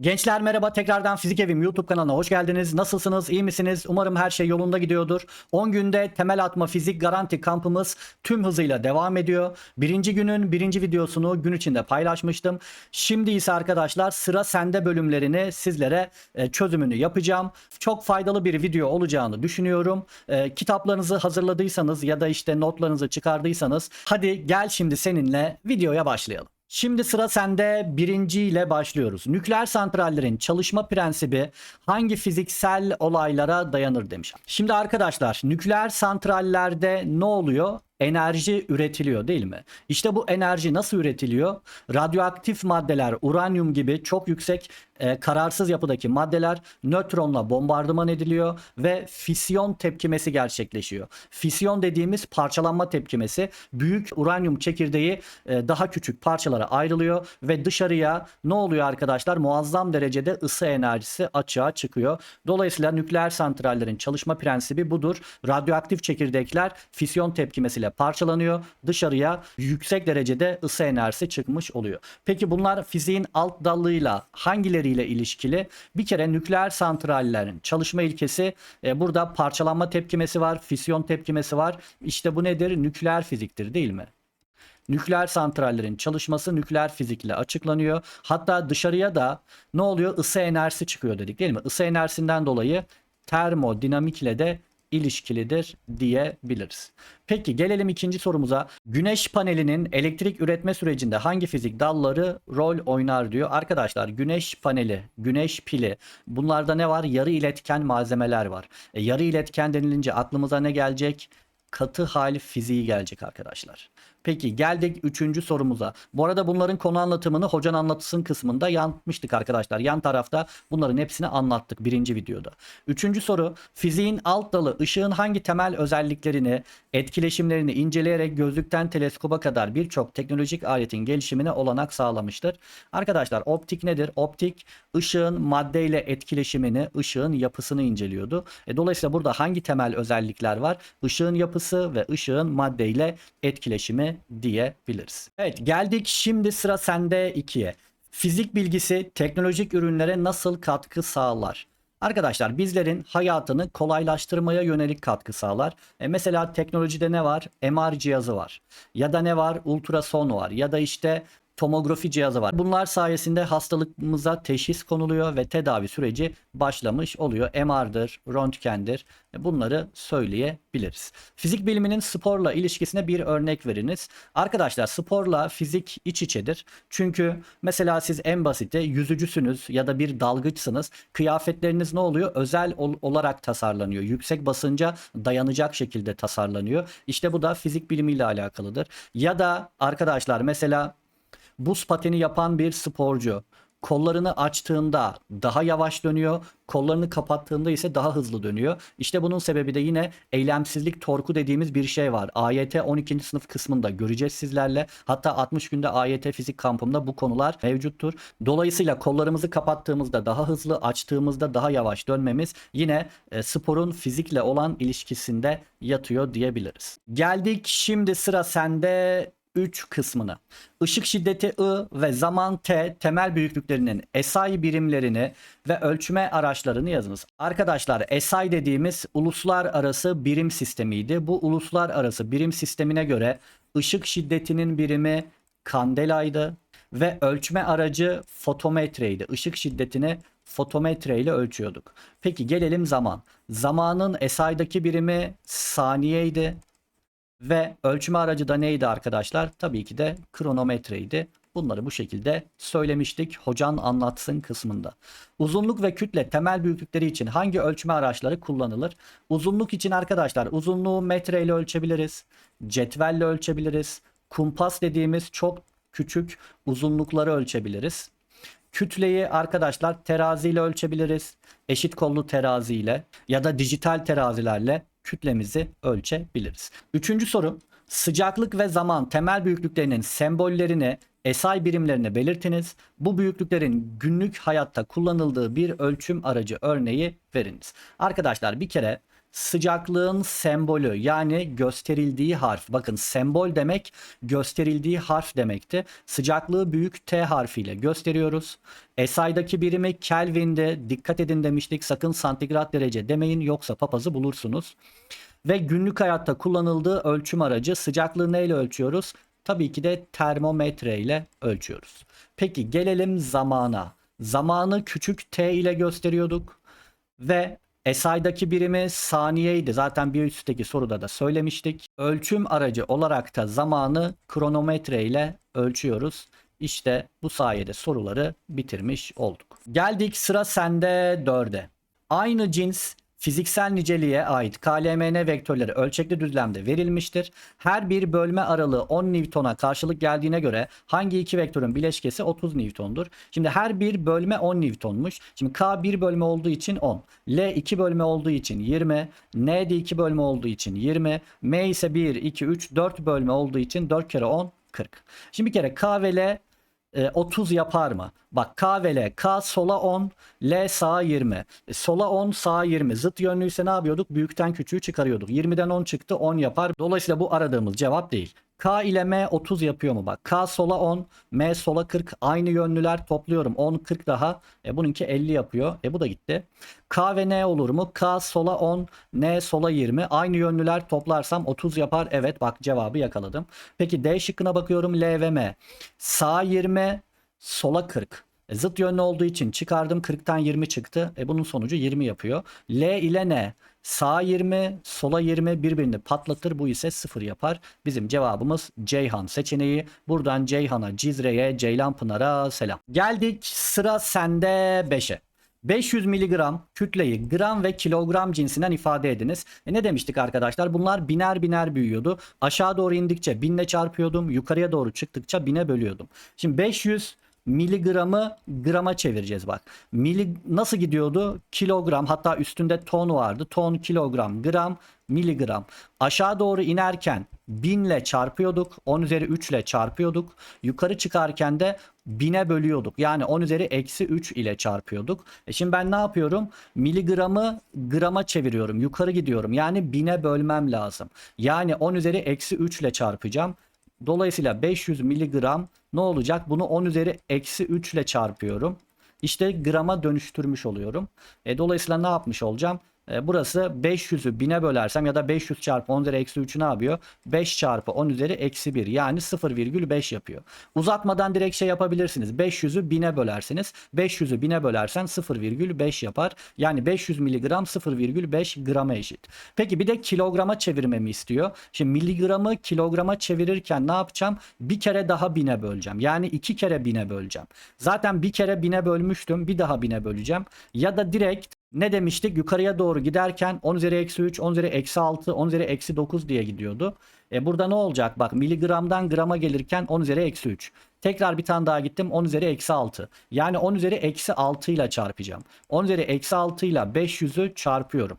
Gençler merhaba tekrardan Fizik Evim YouTube kanalına hoş geldiniz. Nasılsınız? iyi misiniz? Umarım her şey yolunda gidiyordur. 10 günde temel atma fizik garanti kampımız tüm hızıyla devam ediyor. Birinci günün birinci videosunu gün içinde paylaşmıştım. Şimdi ise arkadaşlar sıra sende bölümlerini sizlere e, çözümünü yapacağım. Çok faydalı bir video olacağını düşünüyorum. E, kitaplarınızı hazırladıysanız ya da işte notlarınızı çıkardıysanız hadi gel şimdi seninle videoya başlayalım. Şimdi sıra sende birinciyle başlıyoruz. Nükleer santrallerin çalışma prensibi hangi fiziksel olaylara dayanır demiş. Şimdi arkadaşlar nükleer santrallerde ne oluyor? Enerji üretiliyor değil mi? İşte bu enerji nasıl üretiliyor? Radyoaktif maddeler, uranyum gibi çok yüksek e, kararsız yapıdaki maddeler nötronla bombardıman ediliyor ve fisyon tepkimesi gerçekleşiyor. Fisyon dediğimiz parçalanma tepkimesi büyük uranyum çekirdeği e, daha küçük parçalara ayrılıyor ve dışarıya ne oluyor arkadaşlar? Muazzam derecede ısı enerjisi açığa çıkıyor. Dolayısıyla nükleer santrallerin çalışma prensibi budur. Radyoaktif çekirdekler fisyon tepkimesiyle parçalanıyor. Dışarıya yüksek derecede ısı enerjisi çıkmış oluyor. Peki bunlar fiziğin alt dalıyla hangileriyle ilişkili? Bir kere nükleer santrallerin çalışma ilkesi e, burada parçalanma tepkimesi var, fisyon tepkimesi var. İşte bu nedir? Nükleer fiziktir değil mi? Nükleer santrallerin çalışması nükleer fizikle açıklanıyor. Hatta dışarıya da ne oluyor? Isı enerjisi çıkıyor dedik değil mi? Isı enerjisinden dolayı termodinamikle de ilişkilidir diyebiliriz. Peki gelelim ikinci sorumuza. Güneş panelinin elektrik üretme sürecinde hangi fizik dalları rol oynar diyor. Arkadaşlar güneş paneli, güneş pili bunlarda ne var? Yarı iletken malzemeler var. E, yarı iletken denilince aklımıza ne gelecek? Katı hal fiziği gelecek arkadaşlar. Peki geldik üçüncü sorumuza. Bu arada bunların konu anlatımını hocanın anlatısın kısmında yapmıştık arkadaşlar. Yan tarafta bunların hepsini anlattık birinci videoda. Üçüncü soru fiziğin alt dalı ışığın hangi temel özelliklerini, etkileşimlerini inceleyerek gözlükten teleskoba kadar birçok teknolojik aletin gelişimine olanak sağlamıştır. Arkadaşlar optik nedir? Optik ışığın maddeyle etkileşimini, ışığın yapısını inceliyordu. E, dolayısıyla burada hangi temel özellikler var? Işığın yapısı ve ışığın maddeyle etkileşimi diyebiliriz. Evet geldik şimdi sıra sende 2'ye. Fizik bilgisi teknolojik ürünlere nasıl katkı sağlar? Arkadaşlar bizlerin hayatını kolaylaştırmaya yönelik katkı sağlar. E mesela teknolojide ne var? MR cihazı var. Ya da ne var? Ultrason var. Ya da işte tomografi cihazı var. Bunlar sayesinde hastalıkımıza teşhis konuluyor ve tedavi süreci başlamış oluyor. MR'dır, röntgendir. Bunları söyleyebiliriz. Fizik biliminin sporla ilişkisine bir örnek veriniz. Arkadaşlar sporla fizik iç içedir. Çünkü mesela siz en basiti yüzücüsünüz ya da bir dalgıçsınız. Kıyafetleriniz ne oluyor? Özel ol- olarak tasarlanıyor. Yüksek basınca dayanacak şekilde tasarlanıyor. İşte bu da fizik bilimiyle alakalıdır. Ya da arkadaşlar mesela buz pateni yapan bir sporcu kollarını açtığında daha yavaş dönüyor, kollarını kapattığında ise daha hızlı dönüyor. İşte bunun sebebi de yine eylemsizlik torku dediğimiz bir şey var. AYT 12. sınıf kısmında göreceğiz sizlerle. Hatta 60 günde AYT fizik kampımda bu konular mevcuttur. Dolayısıyla kollarımızı kapattığımızda daha hızlı, açtığımızda daha yavaş dönmemiz yine e, sporun fizikle olan ilişkisinde yatıyor diyebiliriz. Geldik şimdi sıra sende 3 kısmına. Işık şiddeti I ve zaman T temel büyüklüklerinin SI birimlerini ve ölçme araçlarını yazınız. Arkadaşlar SI dediğimiz uluslararası birim sistemiydi. Bu uluslararası birim sistemine göre ışık şiddetinin birimi kandelaydı ve ölçme aracı fotometreydi. Işık şiddetini fotometre ile ölçüyorduk. Peki gelelim zaman. Zamanın SI'daki birimi saniyeydi. Ve ölçme aracı da neydi arkadaşlar? Tabii ki de kronometreydi. Bunları bu şekilde söylemiştik hocan anlatsın kısmında. Uzunluk ve kütle temel büyüklükleri için hangi ölçme araçları kullanılır? Uzunluk için arkadaşlar uzunluğu metre ile ölçebiliriz. Cetvelle ölçebiliriz. Kumpas dediğimiz çok küçük uzunlukları ölçebiliriz. Kütleyi arkadaşlar teraziyle ölçebiliriz. Eşit kollu teraziyle ya da dijital terazilerle kütlemizi ölçebiliriz. Üçüncü soru. Sıcaklık ve zaman temel büyüklüklerinin sembollerini SI birimlerini belirtiniz. Bu büyüklüklerin günlük hayatta kullanıldığı bir ölçüm aracı örneği veriniz. Arkadaşlar bir kere sıcaklığın sembolü yani gösterildiği harf. Bakın sembol demek gösterildiği harf demekti. Sıcaklığı büyük T harfiyle gösteriyoruz. SI'daki birimi Kelvin'de dikkat edin demiştik. Sakın santigrat derece demeyin yoksa papazı bulursunuz. Ve günlük hayatta kullanıldığı ölçüm aracı sıcaklığı neyle ölçüyoruz? Tabii ki de termometre ile ölçüyoruz. Peki gelelim zamana. Zamanı küçük t ile gösteriyorduk. Ve SI'daki birimi saniyeydi. Zaten bir üstteki soruda da söylemiştik. Ölçüm aracı olarak da zamanı kronometre ile ölçüyoruz. İşte bu sayede soruları bitirmiş olduk. Geldik sıra sende 4'e. Aynı cins fiziksel niceliğe ait KLMN vektörleri ölçekli düzlemde verilmiştir. Her bir bölme aralığı 10 Newton'a karşılık geldiğine göre hangi iki vektörün bileşkesi 30 Newton'dur? Şimdi her bir bölme 10 Newton'muş. Şimdi K 1 bölme olduğu için 10. L 2 bölme olduğu için 20. N de 2 bölme olduğu için 20. M ise 1, 2, 3, 4 bölme olduğu için 4 kere 10, 40. Şimdi bir kere K ve L e, 30 yapar mı? Bak K ve L. K sola 10, L sağa 20. E, sola 10, sağa 20. Zıt yönlüyse ne yapıyorduk? Büyükten küçüğü çıkarıyorduk. 20'den 10 çıktı 10 yapar. Dolayısıyla bu aradığımız cevap değil. K ile M 30 yapıyor mu bak? K sola 10, M sola 40. Aynı yönlüler topluyorum. 10 40 daha. E bununki 50 yapıyor. E bu da gitti. K ve N olur mu? K sola 10, N sola 20. Aynı yönlüler toplarsam 30 yapar. Evet bak cevabı yakaladım. Peki D şıkkına bakıyorum. L ve M. Sağ 20, sola 40. E, zıt yönlü olduğu için çıkardım 40'tan 20 çıktı. E bunun sonucu 20 yapıyor. L ile N sağ 20 sola 20 birbirini patlatır. Bu ise 0 yapar. Bizim cevabımız Ceyhan seçeneği. Buradan Ceyhan'a, Cizre'ye, Ceylanpınar'a selam. Geldik sıra sende 5'e. 500 miligram kütleyi gram ve kilogram cinsinden ifade ediniz. E ne demiştik arkadaşlar? Bunlar biner biner büyüyordu. Aşağı doğru indikçe binle çarpıyordum. Yukarıya doğru çıktıkça bine bölüyordum. Şimdi 500 miligramı grama çevireceğiz bak. Mili nasıl gidiyordu? Kilogram hatta üstünde ton vardı. Ton, kilogram, gram, miligram. Aşağı doğru inerken binle çarpıyorduk. 10 üzeri 3 ile çarpıyorduk. Yukarı çıkarken de bine bölüyorduk. Yani 10 üzeri eksi 3 ile çarpıyorduk. E şimdi ben ne yapıyorum? Miligramı grama çeviriyorum. Yukarı gidiyorum. Yani bine bölmem lazım. Yani 10 üzeri eksi 3 ile çarpacağım. Dolayısıyla 500 miligram ne olacak? Bunu 10 üzeri eksi 3 ile çarpıyorum. İşte grama dönüştürmüş oluyorum. E, dolayısıyla ne yapmış olacağım? E, burası 500'ü 1000'e bölersem ya da 500 çarpı 10 üzeri eksi 3 ne yapıyor? 5 çarpı 10 üzeri eksi 1 yani 0,5 yapıyor. Uzatmadan direkt şey yapabilirsiniz. 500'ü 1000'e bölersiniz. 500'ü 1000'e bölersen 0,5 yapar. Yani 500 miligram 0,5 grama eşit. Peki bir de kilograma çevirmemi istiyor. Şimdi miligramı kilograma çevirirken ne yapacağım? Bir kere daha 1000'e böleceğim. Yani iki kere 1000'e böleceğim. Zaten bir kere 1000'e bölmüştüm. Bir daha 1000'e böleceğim. Ya da direkt ne demiştik? Yukarıya doğru giderken 10 üzeri eksi 3, 10 üzeri eksi 6, 10 üzeri eksi 9 diye gidiyordu. E burada ne olacak? Bak miligramdan grama gelirken 10 üzeri eksi 3. Tekrar bir tane daha gittim 10 üzeri eksi 6. Yani 10 üzeri eksi 6 ile çarpacağım. 10 üzeri eksi 6 ile 500'ü çarpıyorum.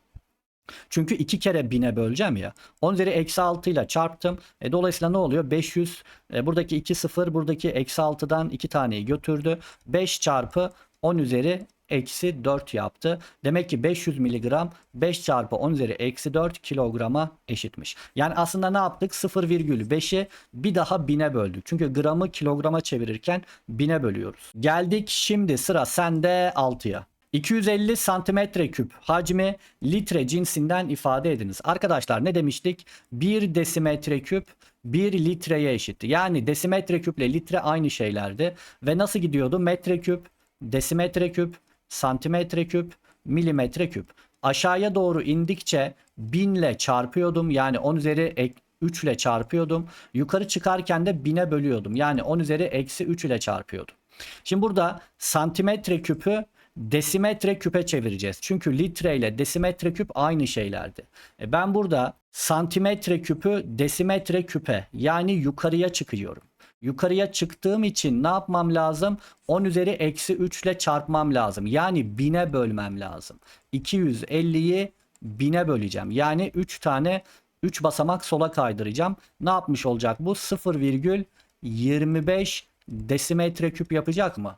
Çünkü iki kere 1000'e böleceğim ya. 10 üzeri eksi 6 ile çarptım. E, dolayısıyla ne oluyor? 500 e, buradaki 2 sıfır buradaki eksi 6'dan 2 taneyi götürdü. 5 çarpı 10 üzeri eksi 4 yaptı. Demek ki 500 miligram 5 çarpı 10 üzeri eksi 4 kilograma eşitmiş. Yani aslında ne yaptık? 0,5'i bir daha 1000'e böldük. Çünkü gramı kilograma çevirirken 1000'e bölüyoruz. Geldik şimdi sıra sende 6'ya. 250 santimetre küp hacmi litre cinsinden ifade ediniz. Arkadaşlar ne demiştik? 1 desimetre küp 1 litreye eşitti. Yani desimetre küple litre aynı şeylerdi. Ve nasıl gidiyordu? Metre küp, desimetre küp, santimetre küp, milimetre küp. Aşağıya doğru indikçe 1000 ile çarpıyordum. Yani 10 üzeri 3 ile çarpıyordum. Yukarı çıkarken de 1000'e bölüyordum. Yani 10 üzeri eksi 3 ile çarpıyordum. Şimdi burada santimetre küpü desimetre küpe çevireceğiz. Çünkü litre ile desimetre küp aynı şeylerdi. E ben burada santimetre küpü desimetre küpe yani yukarıya çıkıyorum. Yukarıya çıktığım için ne yapmam lazım? 10 üzeri eksi 3 ile çarpmam lazım. Yani 1000'e bölmem lazım. 250'yi 1000'e böleceğim. Yani 3 tane 3 basamak sola kaydıracağım. Ne yapmış olacak bu? 0,25 desimetre küp yapacak mı?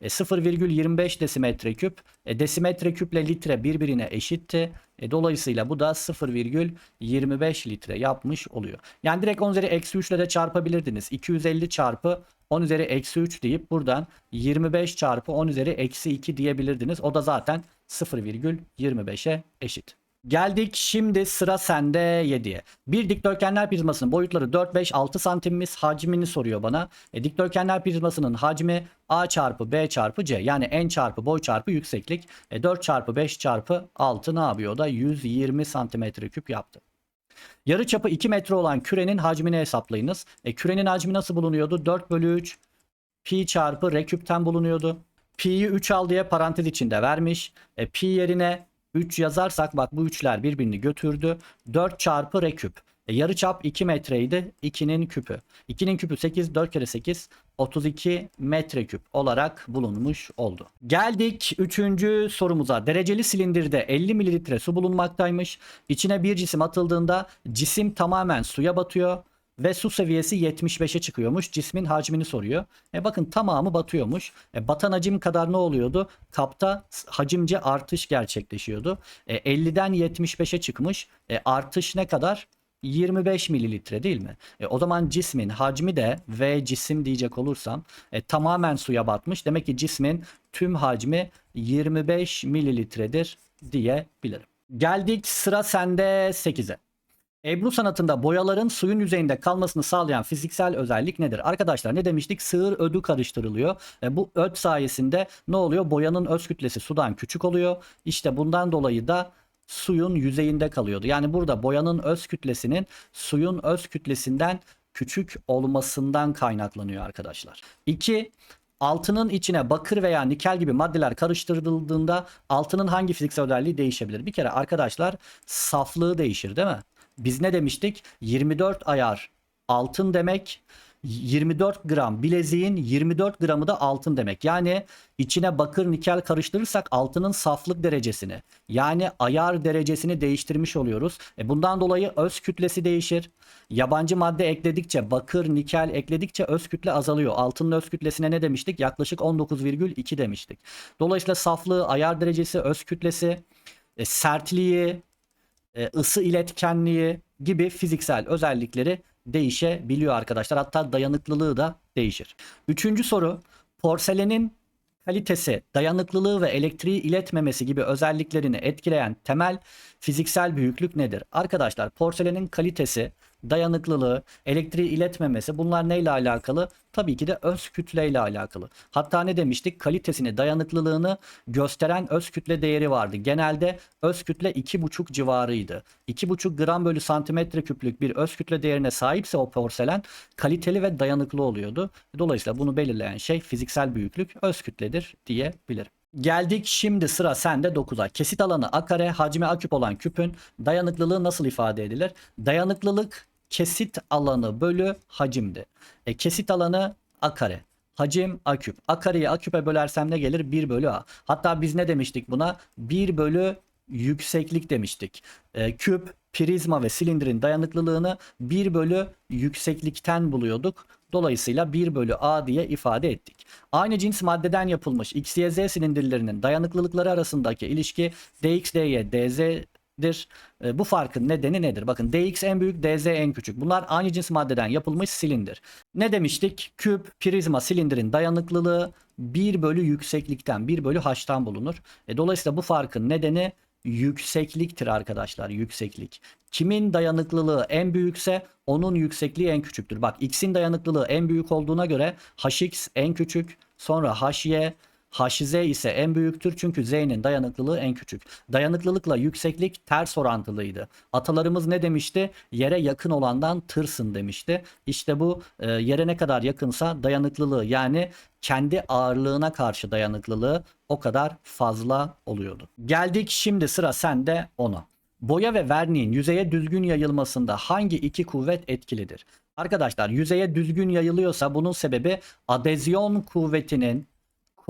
E, 0,25 desimetre küp. E, desimetre küple litre birbirine eşitti. E, dolayısıyla bu da 0,25 litre yapmış oluyor. Yani direkt 10 üzeri eksi 3 ile de çarpabilirdiniz. 250 çarpı 10 üzeri eksi 3 deyip buradan 25 çarpı 10 üzeri eksi 2 diyebilirdiniz. O da zaten 0,25'e eşit. Geldik şimdi sıra sende 7'ye. Bir dikdörtgenler prizmasının boyutları 4, 5, 6 santimimiz hacmini soruyor bana. E, dikdörtgenler prizmasının hacmi A çarpı B çarpı C yani en çarpı boy çarpı yükseklik. E, 4 çarpı 5 çarpı 6 ne yapıyor? O da 120 santimetre küp yaptı. Yarı çapı 2 metre olan kürenin hacmini hesaplayınız. E, kürenin hacmi nasıl bulunuyordu? 4 bölü 3 pi çarpı r küpten bulunuyordu. Pi'yi 3 al diye parantez içinde vermiş. E, pi yerine 3 yazarsak bak bu üçler birbirini götürdü. 4 çarpı r küp. E, yarı çap 2 metreydi. 2'nin küpü. 2'nin küpü 8. 4 kere 8. 32 metreküp olarak bulunmuş oldu. Geldik 3. sorumuza. Dereceli silindirde 50 mililitre su bulunmaktaymış. İçine bir cisim atıldığında cisim tamamen suya batıyor ve su seviyesi 75'e çıkıyormuş. Cismin hacmini soruyor. E bakın tamamı batıyormuş. E batan hacim kadar ne oluyordu? Kapta hacimce artış gerçekleşiyordu. E 50'den 75'e çıkmış. E artış ne kadar? 25 mililitre değil mi? E, o zaman cismin hacmi de V cisim diyecek olursam e, tamamen suya batmış. Demek ki cismin tüm hacmi 25 mililitredir diyebilirim. Geldik sıra sende 8'e. Ebru sanatında boyaların suyun yüzeyinde kalmasını sağlayan fiziksel özellik nedir? Arkadaşlar ne demiştik? Sığır ödü karıştırılıyor. E, bu öd sayesinde ne oluyor? Boyanın öz kütlesi sudan küçük oluyor. İşte bundan dolayı da suyun yüzeyinde kalıyordu. Yani burada boyanın öz kütlesinin suyun öz kütlesinden küçük olmasından kaynaklanıyor arkadaşlar. 2. Altının içine bakır veya nikel gibi maddeler karıştırıldığında altının hangi fiziksel özelliği değişebilir? Bir kere arkadaşlar saflığı değişir değil mi? Biz ne demiştik? 24 ayar altın demek 24 gram bileziğin 24 gramı da altın demek. Yani içine bakır nikel karıştırırsak altının saflık derecesini yani ayar derecesini değiştirmiş oluyoruz. E bundan dolayı öz kütlesi değişir. Yabancı madde ekledikçe bakır nikel ekledikçe öz kütle azalıyor. Altının öz kütlesine ne demiştik? Yaklaşık 19,2 demiştik. Dolayısıyla saflığı, ayar derecesi, öz kütlesi, e, sertliği, ısı iletkenliği gibi fiziksel özellikleri değişebiliyor arkadaşlar. Hatta dayanıklılığı da değişir. Üçüncü soru porselenin kalitesi, dayanıklılığı ve elektriği iletmemesi gibi özelliklerini etkileyen temel fiziksel büyüklük nedir? Arkadaşlar porselenin kalitesi, dayanıklılığı, elektriği iletmemesi bunlar neyle alakalı? Tabii ki de öz kütleyle alakalı. Hatta ne demiştik? Kalitesini, dayanıklılığını gösteren öz kütle değeri vardı. Genelde öz kütle 2,5 civarıydı. 2,5 gram bölü santimetre küplük bir öz kütle değerine sahipse o porselen kaliteli ve dayanıklı oluyordu. Dolayısıyla bunu belirleyen şey fiziksel büyüklük öz kütledir diyebilirim. Geldik şimdi sıra sende 9'a. Kesit alanı a kare, hacmi a küp olan küpün dayanıklılığı nasıl ifade edilir? Dayanıklılık kesit alanı bölü hacimdi. E, kesit alanı a kare. Hacim a küp. A kareyi a küpe bölersem ne gelir? 1 bölü a. Hatta biz ne demiştik buna? 1 bölü yükseklik demiştik. E, küp, prizma ve silindirin dayanıklılığını 1 bölü yükseklikten buluyorduk. Dolayısıyla 1 bölü A diye ifade ettik. Aynı cins maddeden yapılmış X, Y, Z silindirlerinin dayanıklılıkları arasındaki ilişki dx, dy, dz'dir. E, bu farkın nedeni nedir? Bakın dx en büyük, dz en küçük. Bunlar aynı cins maddeden yapılmış silindir. Ne demiştik? Küp, prizma, silindirin dayanıklılığı 1 bölü yükseklikten, 1 bölü h'tan bulunur. E, dolayısıyla bu farkın nedeni yüksekliktir arkadaşlar yükseklik. Kimin dayanıklılığı en büyükse onun yüksekliği en küçüktür. Bak x'in dayanıklılığı en büyük olduğuna göre hx en küçük sonra hy Hz ise en büyüktür çünkü Z'nin dayanıklılığı en küçük. Dayanıklılıkla yükseklik ters orantılıydı. Atalarımız ne demişti? Yere yakın olandan tırsın demişti. İşte bu e, yere ne kadar yakınsa dayanıklılığı yani kendi ağırlığına karşı dayanıklılığı o kadar fazla oluyordu. Geldik şimdi sıra sende ona. Boya ve verniğin yüzeye düzgün yayılmasında hangi iki kuvvet etkilidir? Arkadaşlar yüzeye düzgün yayılıyorsa bunun sebebi adezyon kuvvetinin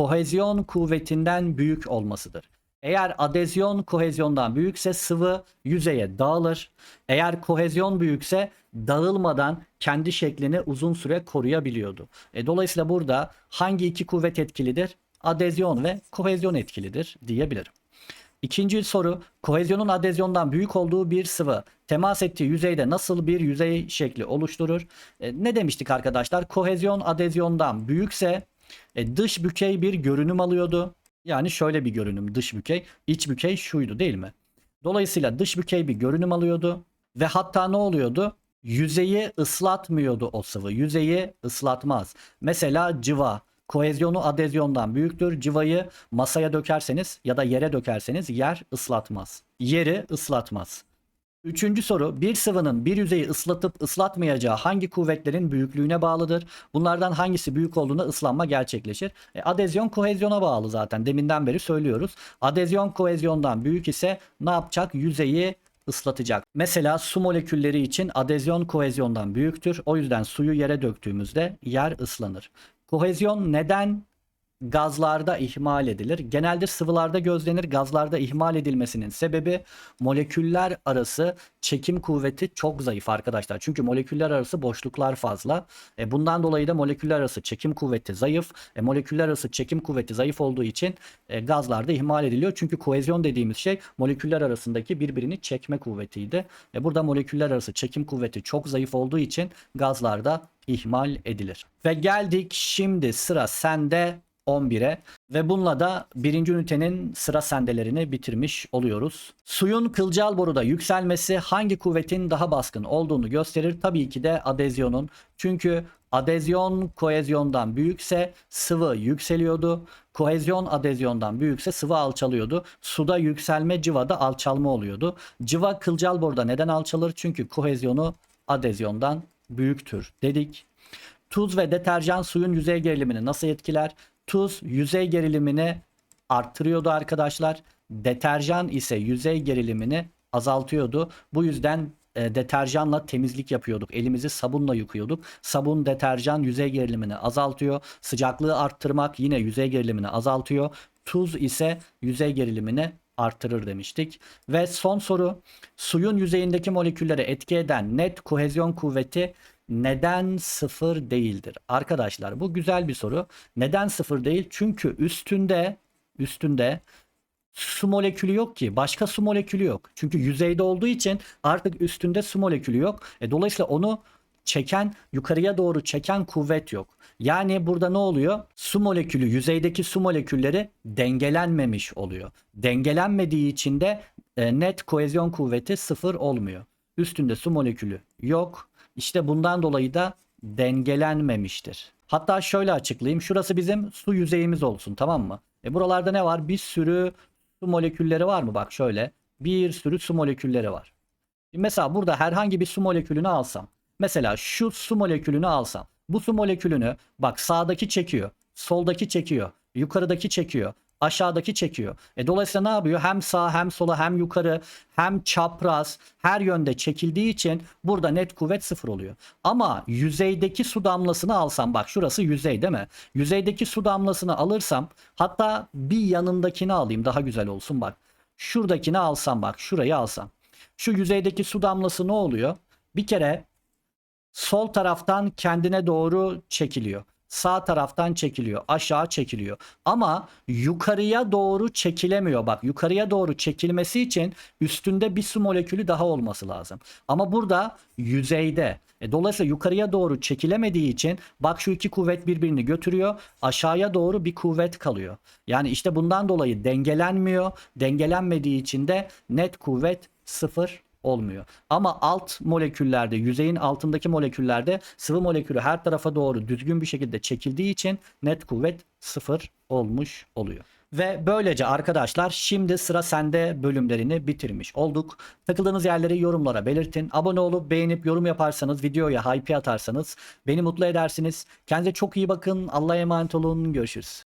kohezyon kuvvetinden büyük olmasıdır. Eğer adezyon kohezyondan büyükse sıvı yüzeye dağılır. Eğer kohezyon büyükse dağılmadan kendi şeklini uzun süre koruyabiliyordu. E, dolayısıyla burada hangi iki kuvvet etkilidir? Adezyon ve kohezyon etkilidir diyebilirim. İkinci soru kohezyonun adezyondan büyük olduğu bir sıvı temas ettiği yüzeyde nasıl bir yüzey şekli oluşturur? E, ne demiştik arkadaşlar? Kohezyon adezyondan büyükse e, dış bükey bir görünüm alıyordu. Yani şöyle bir görünüm dış bükey. iç bükey şuydu değil mi? Dolayısıyla dış bükey bir görünüm alıyordu. Ve hatta ne oluyordu? Yüzeyi ıslatmıyordu o sıvı. Yüzeyi ıslatmaz. Mesela cıva kohezyonu adezyondan büyüktür. Cıvayı masaya dökerseniz ya da yere dökerseniz yer ıslatmaz. Yeri ıslatmaz. Üçüncü soru bir sıvının bir yüzeyi ıslatıp ıslatmayacağı hangi kuvvetlerin büyüklüğüne bağlıdır? Bunlardan hangisi büyük olduğunda ıslanma gerçekleşir? E, adezyon kohezyona bağlı zaten deminden beri söylüyoruz. Adezyon kohezyondan büyük ise ne yapacak? Yüzeyi ıslatacak. Mesela su molekülleri için adezyon kohezyondan büyüktür. O yüzden suyu yere döktüğümüzde yer ıslanır. Kohezyon neden gazlarda ihmal edilir? Genelde sıvılarda gözlenir. Gazlarda ihmal edilmesinin sebebi moleküller arası çekim kuvveti çok zayıf arkadaşlar. Çünkü moleküller arası boşluklar fazla. E, bundan dolayı da moleküller arası çekim kuvveti zayıf. E, moleküller arası çekim kuvveti zayıf olduğu için e, gazlarda ihmal ediliyor. Çünkü kohezyon dediğimiz şey moleküller arasındaki birbirini çekme kuvvetiydi. E, burada moleküller arası çekim kuvveti çok zayıf olduğu için gazlarda ihmal edilir. Ve geldik şimdi sıra sende 11'e ve bununla da birinci ünitenin sıra sendelerini bitirmiş oluyoruz. Suyun kılcal boruda yükselmesi hangi kuvvetin daha baskın olduğunu gösterir. Tabii ki de adezyonun. Çünkü adezyon kohezyondan büyükse sıvı yükseliyordu. Kohezyon adezyondan büyükse sıvı alçalıyordu. Suda yükselme cıvada alçalma oluyordu. Cıva kılcal boruda neden alçalır? Çünkü kohezyonu adezyondan büyüktür dedik. Tuz ve deterjan suyun yüzey gerilimini nasıl etkiler? Tuz yüzey gerilimini arttırıyordu arkadaşlar. Deterjan ise yüzey gerilimini azaltıyordu. Bu yüzden e, deterjanla temizlik yapıyorduk. Elimizi sabunla yıkıyorduk. Sabun deterjan yüzey gerilimini azaltıyor. Sıcaklığı arttırmak yine yüzey gerilimini azaltıyor. Tuz ise yüzey gerilimini artırır demiştik. Ve son soru suyun yüzeyindeki moleküllere etki eden net kohezyon kuvveti neden sıfır değildir? Arkadaşlar bu güzel bir soru. Neden sıfır değil? Çünkü üstünde üstünde su molekülü yok ki. Başka su molekülü yok. Çünkü yüzeyde olduğu için artık üstünde su molekülü yok. E, dolayısıyla onu çeken yukarıya doğru çeken kuvvet yok. Yani burada ne oluyor? Su molekülü yüzeydeki su molekülleri dengelenmemiş oluyor. Dengelenmediği için de e, net kohezyon kuvveti sıfır olmuyor. Üstünde su molekülü yok. İşte bundan dolayı da dengelenmemiştir. Hatta şöyle açıklayayım. Şurası bizim su yüzeyimiz olsun tamam mı? E buralarda ne var? Bir sürü su molekülleri var mı? Bak şöyle. Bir sürü su molekülleri var. Mesela burada herhangi bir su molekülünü alsam. Mesela şu su molekülünü alsam. Bu su molekülünü bak sağdaki çekiyor. Soldaki çekiyor. Yukarıdaki çekiyor. Aşağıdaki çekiyor. E dolayısıyla ne yapıyor? Hem sağ hem sola hem yukarı hem çapraz her yönde çekildiği için burada net kuvvet sıfır oluyor. Ama yüzeydeki su damlasını alsam bak şurası yüzey değil mi? Yüzeydeki su damlasını alırsam hatta bir yanındakini alayım daha güzel olsun bak. Şuradakini alsam bak şurayı alsam. Şu yüzeydeki su damlası ne oluyor? Bir kere sol taraftan kendine doğru çekiliyor. Sağ taraftan çekiliyor, aşağı çekiliyor. Ama yukarıya doğru çekilemiyor. Bak yukarıya doğru çekilmesi için üstünde bir su molekülü daha olması lazım. Ama burada yüzeyde. E, dolayısıyla yukarıya doğru çekilemediği için bak şu iki kuvvet birbirini götürüyor. Aşağıya doğru bir kuvvet kalıyor. Yani işte bundan dolayı dengelenmiyor. Dengelenmediği için de net kuvvet sıfır olmuyor. Ama alt moleküllerde, yüzeyin altındaki moleküllerde sıvı molekülü her tarafa doğru düzgün bir şekilde çekildiği için net kuvvet sıfır olmuş oluyor. Ve böylece arkadaşlar şimdi sıra sende bölümlerini bitirmiş olduk. Takıldığınız yerleri yorumlara belirtin. Abone olup beğenip yorum yaparsanız, videoya hype atarsanız beni mutlu edersiniz. Kendinize çok iyi bakın. Allah'a emanet olun. Görüşürüz.